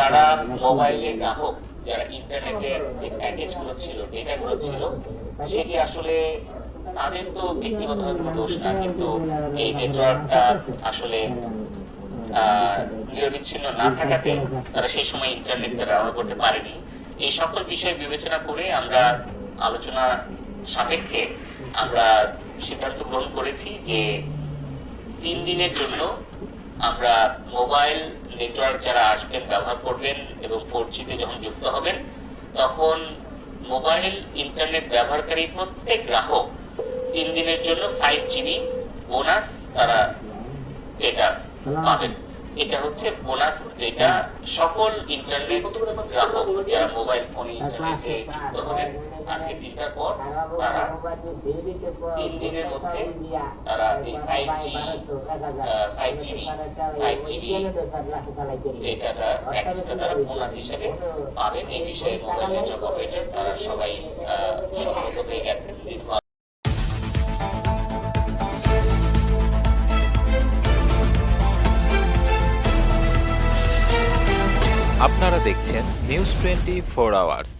যারা মোবাইলে গ্রাহক, যারা ইন্টারনেটের যে প্যাকেজগুলো ছিল ডেটা গুলো ছিল, সেটি আসলে তাদের তো ব্যক্তিগতভাবে কোনো দোষ না, কিন্তু এই নেটওয়ার্কটা আসলে নিরবিচ্ছিন্ন না থাকাতে তারা সেই সময় ইন্টারনেটটা ব্যবহার করতে পারেনি। এই সকল বিষয় বিবেচনা করে আমরা আলোচনা সাপেক্ষে আমরা সিদ্ধান্ত গ্রহণ করেছি যে তিন দিনের জন্য আমরা মোবাইল নেটওয়ার্ক যারা আসবেন, ব্যবহার করবেন এবং ফোর জিতে যখন যুক্ত হবেন, তখন মোবাইল ইন্টারনেট ব্যবহারকারী প্রত্যেক গ্রাহক তিন দিনের জন্য ফাইভ জিবি বোনাস তারা ডেটা পাবেন। এটা হচ্ছে বোনাস ডেটা সকল ইন্টারনেট গ্রাহক যারা মোবাইল ফোনে ইন্টারনেটে যুক্ত হবেন আজকে তিনটার পর তারা তিন দিনের মধ্যে তারা এই five G five GB five GB ডেটাটা প্যাকেজটা তারা বোনাস হিসেবে পাবেন। এই বিষয়ে মোবাইল নেটওয়ার্ক অপারেটর তারা সবাই আপনারা দেখছেন নিউজ টোয়েন্টি ফোর আওয়ার্স